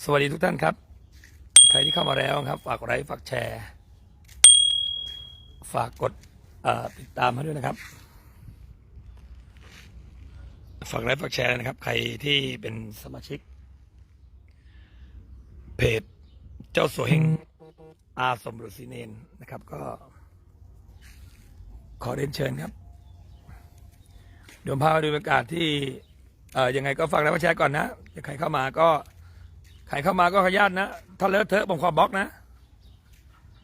สวัสดีทุกท่านครับ ใครที่เข้ามาแล้วครับ ฝากไลค์ฝากแชร์ ฝากกดติดตามให้ด้วยนะครับ ฝากไลค์ฝากแชร์นะครับ ใครที่เป็นสมาชิก เพจเจ้าสัวเฮงอาสมฤษีเนนนะครับ ก็ ขอเรียนเชิญครับ เดี๋ยวพาดูบรรยากาศที่เอ่อยังไงก็ฝากไลค์ฝากแชร์ก่อนนะ ใครเข้ามาก็ รเข้ามาก็ขออนุญาตนะ ถ้าเลอะเทอะผมขอบล็อกนะ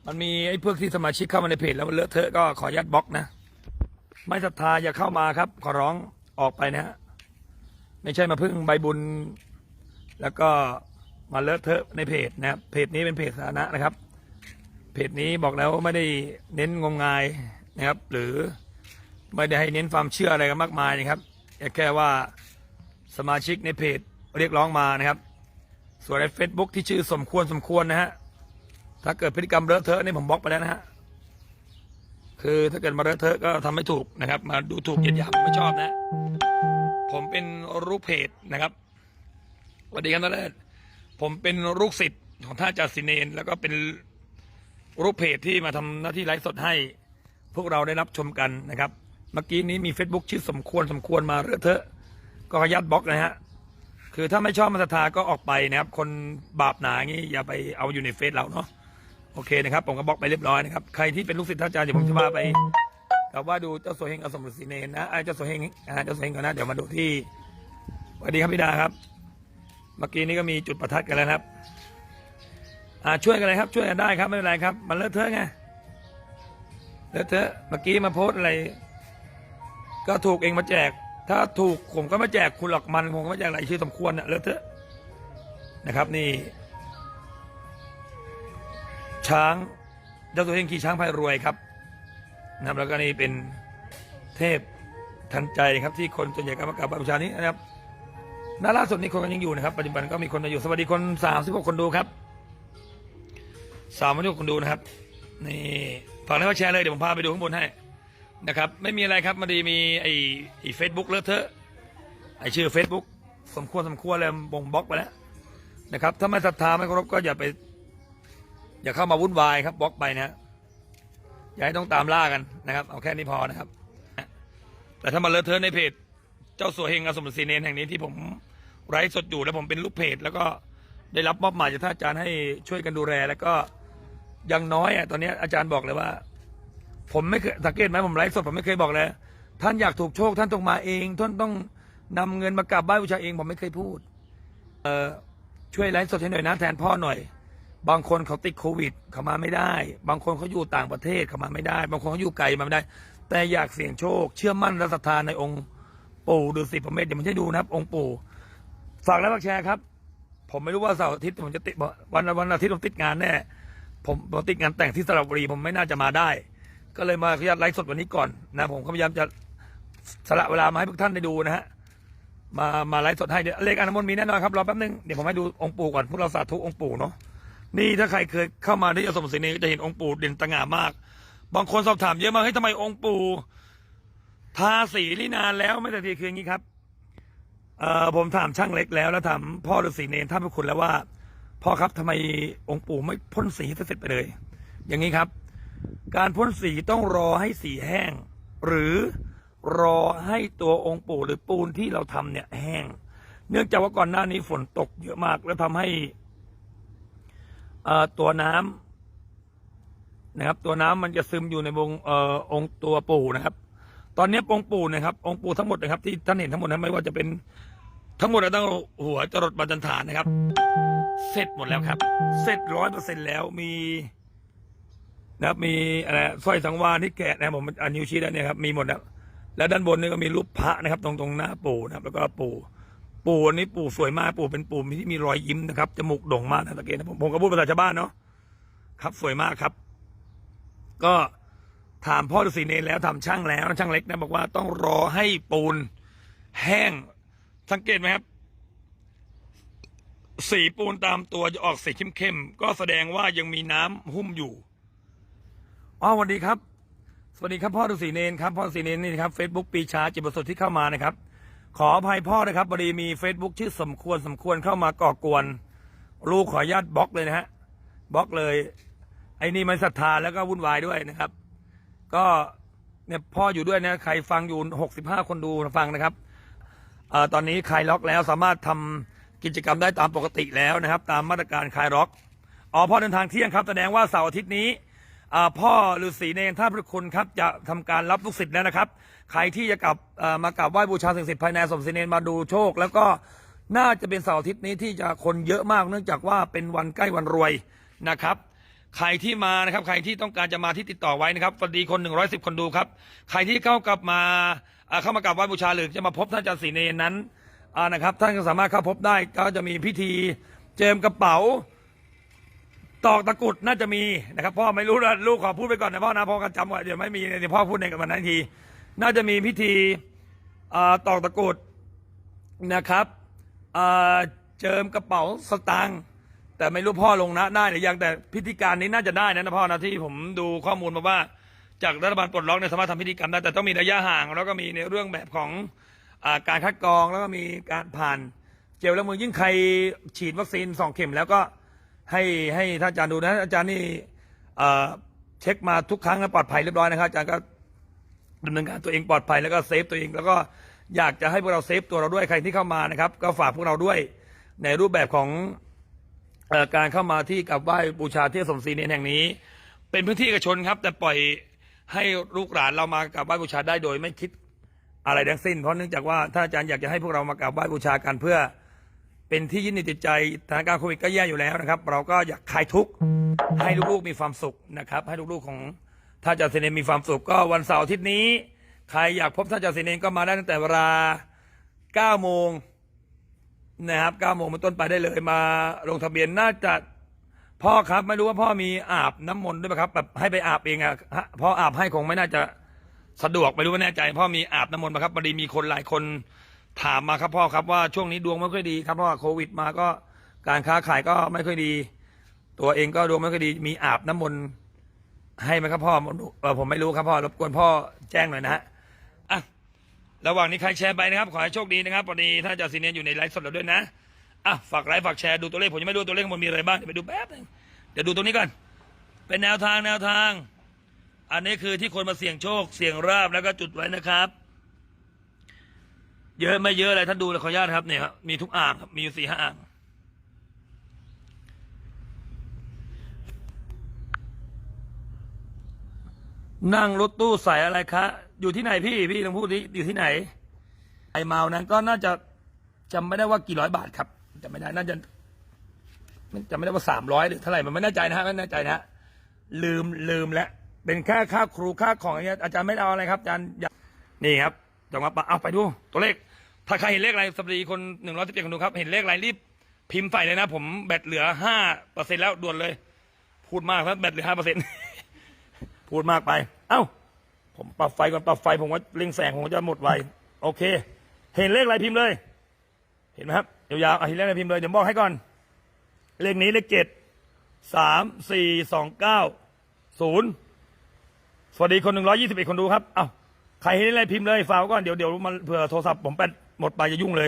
มันมีไอ้พวกที่สมาชิกเข้ามาในเพจแล้วมันเลอะเทอะก็ขออนุญาตบล็อกนะ ไม่ศรัทธาอย่าเข้ามาครับ ขอร้องออกไปนะฮะ ไม่ใช่มาพึ่งใบบุญ แล้วก็มาเลอะเทอะในเพจนะครับ เพจนี้เป็นเพจสาธารณะนะครับ เพจนี้บอกแล้วไม่ได้เน้นงมงายนะครับ หรือไม่ได้ให้เน้นความเชื่ออะไรกันมากมายนะครับแค่ว่าสมาชิกในเพจเรียกร้องมานะครับ ส่วนใน Facebook ที่ชื่อสมควรสมควรนะฮะ ถ้าเกิดพฤติกรรมเลอะเทอะนี่ผมบล็อกไปแล้วนะฮะ คือถ้าเกิดมาเลอะเทอะก็ทำไม่ถูกนะครับ มาดูถูกเหยียดหยามไม่ชอบนะ ผมเป็นลูกเพจนะครับสวัสดีครับท่านแรกผมเป็นลูกศิษย์ของท่านจารสินเนนแล้วก็เป็นลูกเพจที่มาทำหน้าที่ไลฟ์สดให้ พวกเราได้รับชมกันนะครับ เมื่อกี้นี้มี Facebook ชื่อสมควรสมควรมาเลอะเทอะ ก็ขออนุญาตบล็อกนะฮะ คือถ้าไม่ชอบมาศรัทธาก็ออกไปนะครับ คนบาปหนาอย่างนี้อย่าไปเอาอยู่ในเฟซเราเนาะโอเคนะครับ ผมก็บล็อกไปเรียบร้อยนะครับ ใครที่เป็นลูกศิษย์ท่านอาจารย์เดี๋ยวผมจะพาไปกับว่าดูเจ้าโสเฮงอสมฤษีเนนนะไอ้เจ้าโสเฮงอ่าเจ้าโสเฮงก่อนนะเดี๋ยวมาดูที่สวัสดีครับพี่ดาครับ เมื่อกี้นี้ก็มีจุดประทัดกันแล้วครับ อ่าช่วยกันเลยครับ ช่วยกันได้ครับไม่เป็นไรครับ มันเลอะเทอะไงเลอะเทอะเมื่อกี้มาโพสอะไร ก็ถูกเองมาแจก ถ้าถูกผมก็ไม่แจกคุณหรอกมันผมก็ไม่แจกอะไรชื่อสมควรน่ะเลอะเทอะนะครับนี่ ช้างเจ้าตัวเองขี่ช้างพายรวยครับนะครับแล้วก็นี่เป็นเทพทันใจครับที่คนส่วนใหญ่ก็มากราบบูชานี้นะครับน้าล่าสุดนี้คนก็ยังอยู่นะครับ ปัจจุบันก็มีคนมาอยู่สวัสดีคนสามสิบหกคนดูครับสามสิบหกคนดูนะครับนี่ฝากให้มาแชร์เลยเดี๋ยวผมพาไปดูข้างบนให้ นะครับไม่มีอะไรครับมันดีมีไอ้ไอ้เฟซบุ๊กเลอะเทอะไอ้ชื่อ Facebook สมควรสมควรเลยบ่งบล็อกไปแล้วนะครับ ถ้าไม่ศรัทธาไม่เคารพก็อย่าไป อย่าเข้ามาวุ่นวายครับบล็อกไปนะฮะอย่าให้ต้องตามล่ากันนะครับ เอาแค่นี้พอนะครับ แต่ถ้ามาเลอะเทอะในเพจ เจ้าสัวเฮงอสมฤษีเนนแห่งนี้ที่ผมไลฟ์สดอยู่แล้วผมเป็นลูกเพจ แล้วก็ได้รับมอบหมายจากท่านอาจารย์ให้ช่วยกันดูแล แล้วก็ยังน้อยอะตอนนี้อาจารย์บอกเลยว่า ผมไม่เคยสังเกตไหมผมไลฟ์สดผมไม่เคยบอกเลย ท่านอยากถูกโชคท่านต้องมาเอง ท่านต้องนำเงินมากราบไหว้บูชาเองผมไม่เคยพูด เออช่วยไลฟ์สดให้หน่อยนะแทนพ่อหน่อย บางคนเขาติดโควิดเขามาไม่ได้ บางคนเขาอยู่ต่างประเทศเขามาไม่ได้ บางคนเขาอยู่ไกลมาไม่ได้ แต่อยากเสี่ยงโชค เชื่อมั่นและศรัทธาในองค์ปู่ฤาษีพระเมธเดี๋ยวผมจะให้ดูนะครับ องค์ปู่ฝากแล้วฝากแชร์ครับ ผมไม่รู้ว่าเสาร์อาทิตย์ผมจะติดวันวันอาทิตย์ผมติดงานแน่ผมผมติดงานแต่งที่สระบุรีผมไม่น่าจะมาได้ ก็เลยมาขออนุญาตไลฟ์สดวันนี้ก่อนนะผมพยายามจะสละเวลามาให้พวกท่านได้ดูนะฮะมามาไลฟ์สดให้เดี๋ยวเลขอนุมนต์มีแน่นอนครับรอแป๊บนึงเดี๋ยวผมให้ดูองค์ปู่ก่อนพวกเราสาธุองค์ปู่เนาะนี่ถ้าใครเคยเข้ามาที่อสมศรีนีก็จะเห็นองค์ปู่เด่นตระงามาก บางคนสอบถามเยอะมากให้ทำไมองค์ปู่ทาสีนี่นานแล้วไม่แต่ทีคืออย่างนี้ครับเอ่อผมถามช่างเล็กแล้วแล้วถามพ่อฤาษีเนรท่านพระคุณแล้วว่าพ่อครับทำไมองค์ปู่ไม่พ่นสีให้เสร็จไปเลย อย่างนี้ครับ การพ่นสีต้องรอให้สีแห้ง หรือรอให้ตัวองค์ปู่หรือปูนที่เราทำเนี่ยแห้ง เนื่องจากว่าก่อนหน้านี้ฝนตกเยอะมากแล้วทำให้ตัวน้ำนะครับ ตัวน้ำมันจะซึมอยู่ในวงออองค์ตัวปู่นะครับ ตอนนี้องค์ปู่นะครับ องค์ปู่ทั้งหมดนะครับ ที่ท่านเห็นทั้งหมดนะไม่ว่าจะเป็นทั้งหมดตั้งหัวจรดบาจันฐานนะครับ เสร็จหมดแล้วครับ เสร็จร้อยเปอร์เซ็นแล้วมี นะครับมีอะไรสร้อยสังวาลที่แกะนะครับผมอันนิ้วชี้แล้วเนี่ยครับมีหมดแล้วแล้วด้านบนนี่ก็มีรูปพระนะครับ ตรงตรงหน้าปู่นะครับ แล้วก็ปู่ ปู่อันนี้ปู่สวยมากปู่เป็นปู่ที่มีรอยยิ้มนะครับจมูกโด่งมากนะตะเกียนะผมผมก็พูดภาษาชาวบ้านเนาะครับสวยมากครับ ก็ถามพ่อฤาษีเนรแล้วทำช่างแล้วช่างเล็กนะบอกว่าต้องรอให้ปูนแห้ง สังเกตไหมครับ สีปูนตามตัวจะออกสีเข้มๆก็แสดงว่ายังมีน้ำหุ้มอยู่ อ๋อสวัสดีครับ สวัสดีครับพ่อฤาษีเนนครับพ่อฤาษีเนนนี่นะครับเฟซบุ๊กปีชาจิตประสดที่เข้ามานะครับ ขออภัยพ่อนะครับพอดีมี Facebook ชื่อสมควรสมควรเข้ามาก่อกวน ลูกขออนุญาตบล็อกเลยนะฮะบล็อกเลย ไอ้นี่มันศรัทธาแล้วก็วุ่นวายด้วยนะครับ ก็เนี่ยพ่ออยู่ด้วยนะใครฟังอยู่หกสิบห้าคนดูฟังนะครับเอ่อตอนนี้คลายล็อกแล้วสามารถทำกิจกรรมได้ตามปกติแล้วนะครับ ตามมาตรการคลายล็อกอ๋อพ่อเดินทางเที่ยงครับ แสดงว่าเสาร์อาทิตย์นี้ พ่อฤาษีเนรท่าพระคุณครับจะทำการรับลูกศิษย์แล้วนะครับ ใครที่จะกลับมากราบไหว้บูชาสิ่งศักดิ์สิทธิ์ภายในสมศิเนรมาดูโชค แล้วก็น่าจะเป็นเสาร์อาทิตย์นี้ที่จะคนเยอะมากเนื่องจากว่าเป็นวันใกล้วันรวยนะครับ ใครที่มานะครับ ใครที่ต้องการจะมาที่ติดต่อไว้นะครับสวัสดีคน 110 คนดูครับ ใครที่เข้ากลับมาเข้ามากราบไหว้บูชาหรือจะมาพบท่านอาจารย์ศรีเนรนั้นนะครับ ท่านก็สามารถเข้าพบได้ก็จะมีพิธีเจิมกระเป๋า ตอกตะกุดน่าจะมีนะครับพ่อไม่รู้นะลูกขอพูดไปก่อนนะพ่อนะพ่อก็จำไว้เดี๋ยวไม่มีเดี๋ยวพ่อพูดในกับมันนั้นที น่าจะมีพิธีอตอกตะกุดนะครับเจิมกระเป๋าสตางค์แต่ไม่รู้พ่อลงนะได้หรือยังแต่พิธีการนี้น่าจะได้นะนะพ่อนะที่ผมดูข้อมูลมาว่า จากรัฐบาลปลดล็อกเนี่ยสามารถทำพิธีกรรมได้แต่ต้องมีระยะห่าง แล้วก็มีในเรื่องแบบของอการคัดกรองแล้วก็มีการผ่านเจลล้างมือยิ่งใครฉีดวัคซีนสองเข็มแล้วก็ ให้ให้ท่านอาจารย์ดูนะอาจารย์นี่เอ่อเช็คมาทุกครั้งแล้วปลอดภัยเรียบร้อยนะครับอาจารย์ก็ดำเนินการตัวเองปลอดภัยแล้วก็เซฟตัวเอง แล้วก็อยากจะให้พวกเราเซฟตัวเราด้วยใครที่เข้ามานะครับ ก็ฝากพวกเราด้วยในรูปแบบของอการเข้ามาที่กับไหว้บูชาที่สมศรีเนรแห่งนี้ เป็นพื้นที่เอกชนครับ แต่ปล่อยให้ลูกหลานเรามากราบไหว้บูชาได้โดยไม่คิดอะไรทั้งสิ้น เพราะเนื่องจากว่าถ้าอาจารย์อยากจะให้พวกเรามากราบไหว้บูชากันเพื่อ เป็นที่ยึดเหนี่ยวจิตใจสถานการณ์โควิดก็แย่อยู่แล้วนะครับ เราก็อยากคลายทุกข์ให้ลูกๆมีความสุขนะครับ ให้ลูกๆของท่านอาจาเซเนมีความสุขก็วันเสาร์อาทิตย์นี้ ใครอยากพบท่านอาจาเซเนก็มาได้ตั้งแต่เวลา9โมงนะครับ9โมงเป็นต้นไปได้เลยมาลงทะเบียนน่าจะพ่อครับไม่รู้ว่าพ่อมีอาบน้ำมนต์ด้วยไหมครับแบบให้ไปอาบเองอะฮะพ่ออาบให้คงไม่น่าจะสะดวกไม่รู้ว่าแน่ใจ พ่อมีอาบน้ำมนต์ไหมครับพอดีมีคนหลายคน ถามมาครับพ่อครับว่าช่วงนี้ดวงไม่ค่อยดีครับเพราะว่าโควิดมาก็การค้าขายก็ไม่ค่อยดี ตัวเองก็ดวงไม่ค่อยดี มีอาบน้ำมนต์ให้ไหมครับพ่อผมไม่รู้ครับพ่อรบกวนพ่อแจ้งหน่อยนะฮะอะระหว่างนี้ใครแชร์ไปนะครับ ขอให้โชคดีนะครับพอดีท่านจารย์ซีเนียนอยู่ในไลฟ์สดเราด้วยนะอะฝากไลฟ์ฝากแชร์ดูตัวเลขผมยังไม่รู้ตัวเลขมันมีอะไรบ้างเดี๋ยวไปดูแป๊บนึงเดี๋ยวดูตรงนี้ก่อนเป็นแนวทางแนวทาง อันนี้คือที่คนมาเสี่ยงโชคเสี่ยงราบแล้วก็จุดไว้นะครับ เยอะไม่เยอะอะไรท่านดูเลยขออนุญาตครับเนี่ยครับมีทุกอ่างครับมีอยู่สี่ห้าอ่างนั่งรถตู้ใส่อะไรคะ อยู่ที่ไหนพี่พี่ต้องพูดดิอยู่ที่ไหน ไอเมานั้นก็น่าจะจำไม่ได้ว่ากี่ร้อยบาทครับจำไม่ได้น่าจะจำไม่ได้ว่าสามร้อยหรือเท่าไหร่มันไม่แน่ใจนะฮะไม่แน่ใจนะฮะลืมลืมแล้วเป็นค่าค่าครูค่าของอะไรอาจารย์ไม่เอาอะไรครับอาจารย์นี่ครับจงมาปะเอาไปดูตัวเลข ถ้าใครเห็นเลขอะไรสวัสดีคนหนึ่งร้อยสิบเจ็ดคนดูครับ เห็นเลขอะไรรีบพิมพ์ใส่เลยนะ ผมแบตเหลือห้าเปอร์เซ็นแล้วด่วนเลย พูดมากครับแบตเหลือห้าเปอร์เซ็นพูดมากไป เอ้า ผมปรับไฟก่อนปรับไฟ ผมว่าเร่งแสงผมจะหมดไวโอเค เห็นเลขอะไรพิมพ์เลย เห็นไหมครับยาวๆเห็นเลขอะไรพิมพ์เลยเดี๋ยวบอกให้ก่อน เลขนี้เลขเจ็ดสามสี่สองเก้าศูนย์สวัสดีคนหนึ่งร้อยี่สิบเอ็ดคนดูครับ เอ้าใครเห็นเลขอะไรพิมพ์เลยฝากก่อนเดี๋ยวเดี๋ยวมันเผื่อโทรศัพท์ผมแปด หมดไปจะยุ่งเลย